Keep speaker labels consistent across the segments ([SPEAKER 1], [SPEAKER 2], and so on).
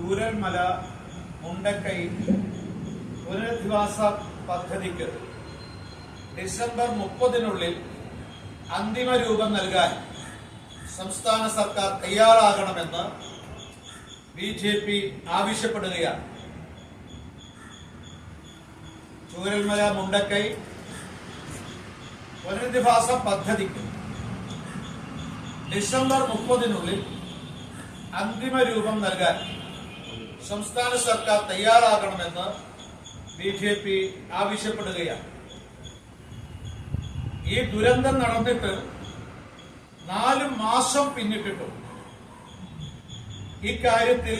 [SPEAKER 1] ചൂരൽമല മുണ്ടക്കൈ പുനരധിവാസ പദ്ധതിക്ക് ഡിസംബർ മുപ്പതിനുള്ളിൽ അന്തിമ രൂപം നൽകാൻ സംസ്ഥാന സർക്കാർ തയ്യാറാകണമെന്ന് ബി ജെ പി ആവശ്യപ്പെടുകയാണ്. ചൂരൽമല മുണ്ടക്കൈ പുനരധിവാസ പദ്ധതിക്ക് ഡിസംബർ മുപ്പതിനുള്ളിൽ അന്തിമ രൂപം നൽകാൻ സംസ്ഥാന സർക്കാർ തയ്യാറാകണമെന്ന് ബി ജെ പി ആവശ്യപ്പെടുകയാണ്. ഈ ദുരന്തം നടന്നിട്ട് നാല് മാസം പിന്നിട്ടിട്ടും ഇക്കാര്യത്തിൽ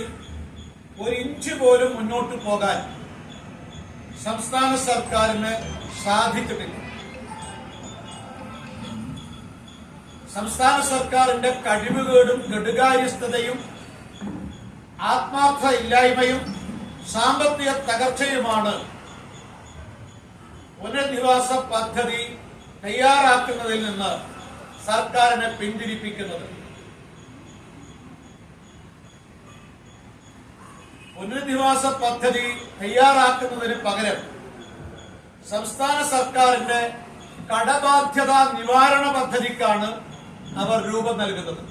[SPEAKER 1] ഒരു ഇഞ്ച് പോലും മുന്നോട്ട് പോകാൻ സംസ്ഥാന സർക്കാരിന് സാധിച്ചിട്ടില്ല. സംസ്ഥാന സർക്കാരിന്റെ കഴിവുകേടും കെടുകാര്യസ്ഥതയും ആത്മാർത്ഥ ഇല്ലായ്മയും സാമ്പത്തിക തകർച്ചയുമാണ് പുനരധിവാസ പദ്ധതി തയ്യാറാക്കുന്നതിൽ നിന്ന് സർക്കാരിനെ പിന്തിരിപ്പിക്കുന്നത്. പുനരധിവാസ പദ്ധതി തയ്യാറാക്കുന്നതിന് പകരം സംസ്ഥാന സർക്കാരിന്റെ കടബാധ്യത നിവാരണ പദ്ധതിക്കാണ് അവർ രൂപം നൽകുന്നത്.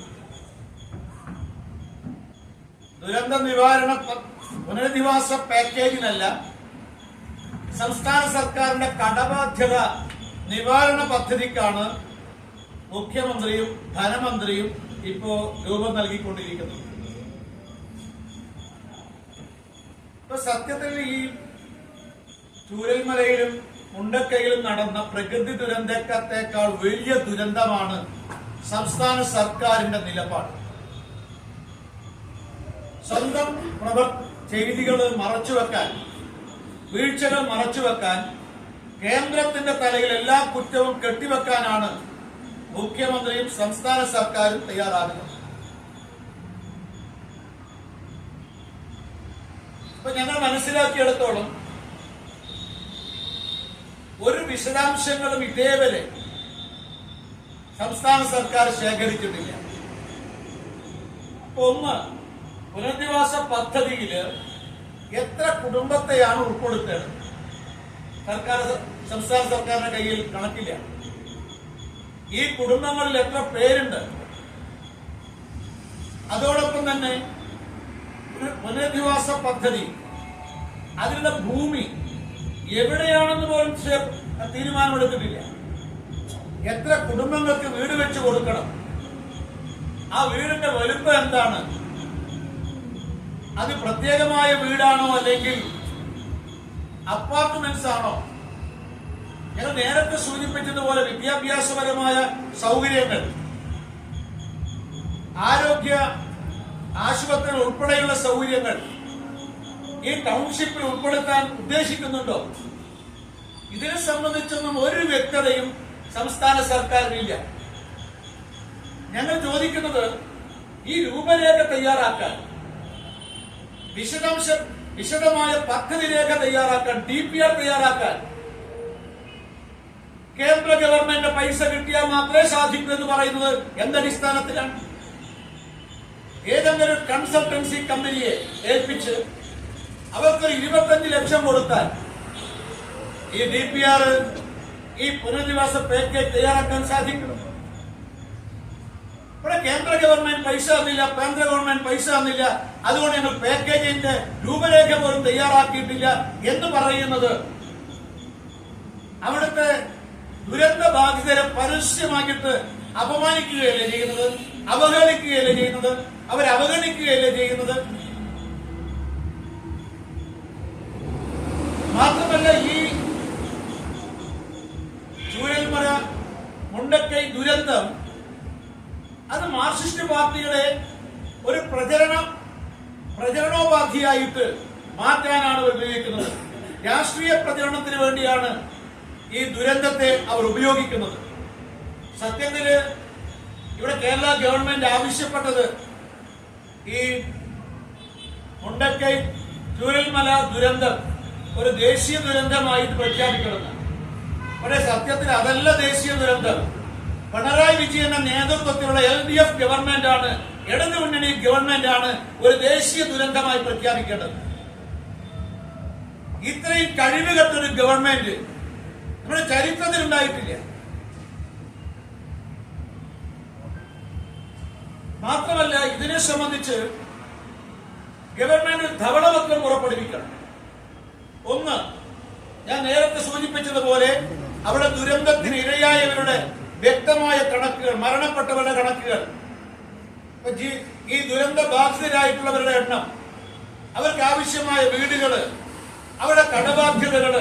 [SPEAKER 1] ദുരന്ത നിവാരണ പുനരധിവാസ പാക്കേജിനല്ല സംസ്ഥാന സർക്കാരിന്റെ കടബാധ്യത നിവാരണ പദ്ധതിക്കാണ് മുഖ്യമന്ത്രിയും ധനമന്ത്രിയും ഇപ്പോ രൂപം നൽകിക്കൊണ്ടിരിക്കുന്നത്. ഇപ്പൊ സത്യത്തിൽ ഈ ചൂരൽമലയിലും മുണ്ടക്കയിലും നടന്ന പ്രകൃതി ദുരന്തത്തേക്കാൾ വലിയ ദുരന്തമാണ് സംസ്ഥാന സർക്കാരിന്റെ നിലപാട്. സ്വന്തം ചെയ്തികൾ മറച്ചുവെക്കാൻ വീഴ്ചകൾ മറച്ചുവെക്കാൻ കേന്ദ്രത്തിന്റെ തലയിൽ എല്ലാ കുറ്റവും കെട്ടിവെക്കാനാണ് മുഖ്യമന്ത്രിയും സംസ്ഥാന സർക്കാരും തയ്യാറാകുന്നത്. അപ്പൊ ഞങ്ങൾ മനസ്സിലാക്കിയെടുത്തോളം ഒരു വിശദാംശങ്ങളും ഇതേവരെ സംസ്ഥാന സർക്കാർ ശേഖരിച്ചിട്ടില്ല. അപ്പൊ ഒന്ന് പുനരധിവാസ പദ്ധതിയിൽ എത്ര കുടുംബത്തെയാണ് ഉൾപ്പെടുത്തേണ്ടത് സർക്കാർ സംസ്ഥാന സർക്കാരിന്റെ കയ്യിൽ കണക്കില്ല. ഈ കുടുംബങ്ങളിൽ എത്ര പേരുണ്ട്? അതോടൊപ്പം തന്നെ പുനരധിവാസ പദ്ധതി അതിലുള്ള ഭൂമി എവിടെയാണെന്ന് പോലും തീരുമാനമെടുത്തിട്ടില്ല എത്ര കുടുംബങ്ങൾക്ക് വീട് വെച്ച് കൊടുക്കണം? ആ വീടിന്റെ വലുപ്പം എന്താണ്? അത് പ്രത്യേകമായ വീടാണോ അല്ലെങ്കിൽ അപ്പാർട്ട്മെന്റ്സ് ആണോ? ഞങ്ങൾ നേരത്തെ സൂചിപ്പിച്ചതുപോലെ വിദ്യാഭ്യാസപരമായ സൗകര്യങ്ങൾ ആരോഗ്യ ആശുപത്രി ഉൾപ്പെടെയുള്ള സൗകര്യങ്ങൾ ഈ ടൗൺഷിപ്പിൽ ഉൾപ്പെടുത്താൻ ഉദ്ദേശിക്കുന്നുണ്ടോ? ഇതിനെ സംബന്ധിച്ചൊന്നും ഒരു വ്യക്തതയും സംസ്ഥാന സർക്കാരിനില്ല. ഞങ്ങൾ ചോദിക്കുന്നത് ഈ രൂപരേഖ തയ്യാറാക്കാൻ. വിശദാംശ വിശദമായ പദ്ധതി രേഖ തയ്യാറാക്കാൻ ഡി പി ആർ തയ്യാറാക്കാൻ. കേന്ദ്ര ഗവൺമെന്റ് പൈസ കിട്ടിയാൽ മാത്രമേ സാധിക്കൂ എന്ന് പറയുന്നത് എന്തടിസ്ഥാനത്തിലാണ് ഏതെങ്കിലും കൺസൾട്ടൻസി കമ്പനിയെ ഏൽപ്പിച്ച് അവർക്കൊരു ഇരുപത്തഞ്ച് ലക്ഷം കൊടുത്താൽ ഈ ഡി പി ആർ ഈ പുനരധിവാസ പാക്കേജ് തയ്യാറാക്കാൻ സാധിക്കും. ഇവിടെ കേന്ദ്ര ഗവൺമെന്റ് പൈസ തന്നില്ല കേന്ദ്ര ഗവൺമെന്റ് പൈസ തന്നില്ല. അതുകൊണ്ട് ഞങ്ങൾ പാക്കേജിന്റെ രൂപരേഖ പോലും തയ്യാറാക്കിയിട്ടില്ല എന്ന് പറയുന്നത് അവിടുത്തെ ദുരന്ത ബാധിതരെ പരസ്യമാക്കിയിട്ട് അപമാനിക്കുകയല്ലേ ചെയ്യുന്നത്? അവഹേളിക്കുകയല്ലേ ചെയ്യുന്നത്? അവരെ അവഗണിക്കുകയല്ലേ ചെയ്യുന്നത് മാത്രമല്ല ഈ ചൂരൽമല മുണ്ടക്കൈ ദുരന്തം അത് മാർക്സിസ്റ്റ് പാർട്ടികളെ ഒരു പ്രചരണ പ്രചരണോപാധിയായിട്ട് മാറ്റാനാണ് അവർ ഉപയോഗിക്കുന്നത്. രാഷ്ട്രീയ പ്രചരണത്തിന് വേണ്ടിയാണ് ഈ ദുരന്തത്തെ അവർ ഉപയോഗിക്കുന്നത്. സത്യത്തിൽ ഇവിടെ കേരള ഗവൺമെന്റ് ആവശ്യപ്പെട്ടത് ഈ മുണ്ടക്കൈ ചൂരൽമല ദുരന്തം ഒരു ദേശീയ ദുരന്തമായിട്ട് പ്രഖ്യാപിക്കണം പക്ഷേ സത്യത്തിൽ അതല്ല ദേശീയ ദുരന്തം. പിണറായി വിജയന്റെ നേതൃത്വത്തിലുള്ള എൽ ഡി എഫ് ഗവൺമെന്റ് ആണ് ഇടതു മുന്നണി ഗവൺമെന്റ് ആണ് ഒരു ദേശീയ ദുരന്തമായി പ്രഖ്യാപിക്കേണ്ടത്. ഇത്രയും കഴിവുകത്തൊരു ഗവൺമെന്റ് നമ്മുടെ ചരിത്രത്തിൽ ഉണ്ടായിട്ടില്ല. മാത്രമല്ല ഇതിനെ സംബന്ധിച്ച് ഗവൺമെന്റ് ധവളപത്രം പുറപ്പെടുവിക്കണം. ഒന്ന് ഞാൻ നേരത്തെ സൂചിപ്പിച്ചതുപോലെ അവിടെ ദുരന്തത്തിന് ഇരയായവരുടെ വ്യക്തമായ കണക്കുകൾ മരണപ്പെട്ടവരുടെ കണക്കുകൾ ഈ ദുരന്ത ബാധിതരായിട്ടുള്ളവരുടെ എണ്ണം അവർക്ക് ആവശ്യമായ വീടുകൾ അവരുടെ കടബാധ്യതകൾ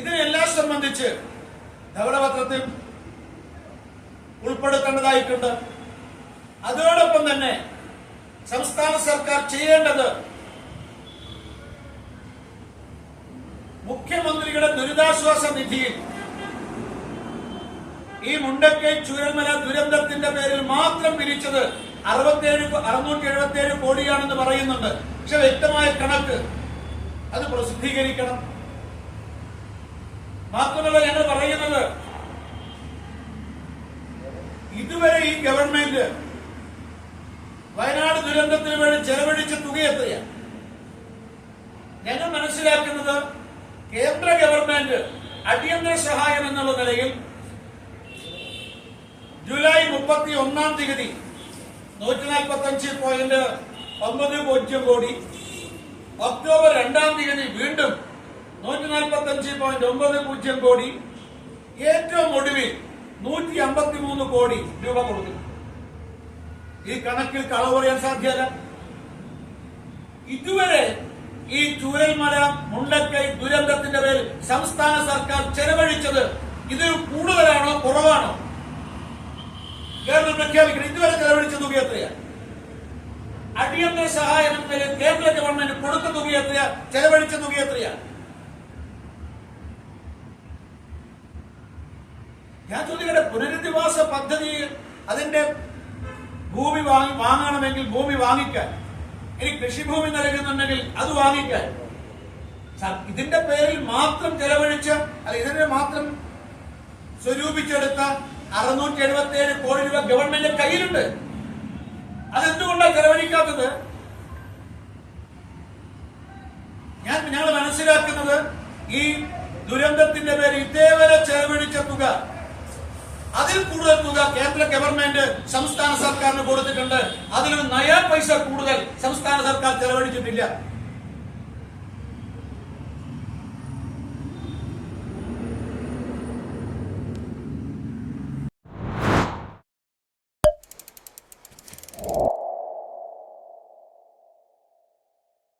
[SPEAKER 1] ഇതിനെല്ലാം സംബന്ധിച്ച് ധവളപത്രത്തിൽ ഉൾപ്പെടുത്തേണ്ടതായിട്ടുണ്ട്. അതോടൊപ്പം തന്നെ സംസ്ഥാന സർക്കാർ ചെയ്യേണ്ടത് മുഖ്യമന്ത്രിയുടെ ദുരിതാശ്വാസ നിധിയിൽ ഈ മുണ്ടക്കൈ ചൂരൽമല ദുരന്തത്തിന്റെ പേരിൽ മാത്രം പിരിച്ചത് അറുപത്തിയേഴ് അറുന്നൂറ്റി എഴുപത്തിയേഴ് കോടിയാണെന്ന് പറയുന്നുണ്ട്. പക്ഷെ വ്യക്തമായ കണക്ക് അത് പ്രസിദ്ധീകരിക്കണം. മാത്രമല്ല ഞങ്ങൾ പറയുന്നത് ഇതുവരെ ഈ ഗവൺമെന്റ് വയനാട് ദുരന്തത്തിന് വേണ്ടി ചെലവഴിച്ച തുക എത്രയാണ് ഞങ്ങൾ മനസ്സിലാക്കുന്നത് കേന്ദ്ര ഗവൺമെന്റ് അടിയന്തര സഹായം എന്നുള്ള നിലയിൽ ജൂലൈ മുപ്പത്തി ഒന്നാം തീയതി നൂറ്റി നാൽപ്പത്തി അഞ്ച് പോയിന്റ് ഒമ്പത് പൂജ്യം കോടി. ഒക്ടോബർ രണ്ടാം തീയതി വീണ്ടും നൂറ്റി നാൽപ്പത്തി അഞ്ച് പോയിന്റ് ഒമ്പത് പൂജ്യം കോടി. ഏറ്റവും ഒടുവിൽ നൂറ്റി അമ്പത്തി മൂന്ന് കോടി രൂപ കൊടുക്കുന്നു. ഈ കണക്കിൽ കളവ് പറയാൻ സാധ്യത ഇതുവരെ ഈ ചൂരൽമല മുണ്ടക്കൈ ദുരന്തത്തിന്റെ പേരിൽ സംസ്ഥാന സർക്കാർ ചെലവഴിച്ചത് ഇതിൽ കൂടുതലാണോ കുറവാണോ? കേരളം പ്രഖ്യാപിക്കണം. ഇതുവരെ ചെലവഴിച്ച തുക എത്രയാണ് അടിയന്തര സഹായം കേന്ദ്ര ഗവൺമെന്റ് കൊടുത്ത തുക എത്രയാ? ചെലവഴിച്ച തുക എത്രയാണ് ഞാൻ ചോദിക്കട്ടെ പുനരധിവാസ പദ്ധതി അതിന്റെ ഭൂമി വാങ്ങി വാങ്ങണമെങ്കിൽ ഭൂമി വാങ്ങിക്കാൻ. ഇനി കൃഷിഭൂമി നൽകുന്നുണ്ടെങ്കിൽ അത് വാങ്ങിക്കാൻ. ഇതിന്റെ പേരിൽ മാത്രം ചെലവഴിച്ച അല്ല ഇതിനെ മാത്രം സ്വരൂപിച്ചെടുത്ത അറുന്നൂറ്റി എഴുപത്തി ഏഴ് കോടി രൂപ ഗവൺമെന്റ് കയ്യിലുണ്ട്. അതെന്തുകൊണ്ടാണ് ചെലവഴിക്കാത്തത്? ഞാൻ ഞങ്ങൾ മനസ്സിലാക്കുന്നത് ഈ ദുരന്തത്തിന്റെ പേര് ഇതേവരെ ചെലവഴിച്ച തുക അതിൽ കൂടുതൽ തുക കേന്ദ്ര ഗവൺമെന്റ് സംസ്ഥാന സർക്കാരിന് കൊടുത്തിട്ടുണ്ട്. അതിലൊരു നയാ പൈസ കൂടുതൽ സംസ്ഥാന സർക്കാർ ചെലവഴിച്ചിട്ടില്ല.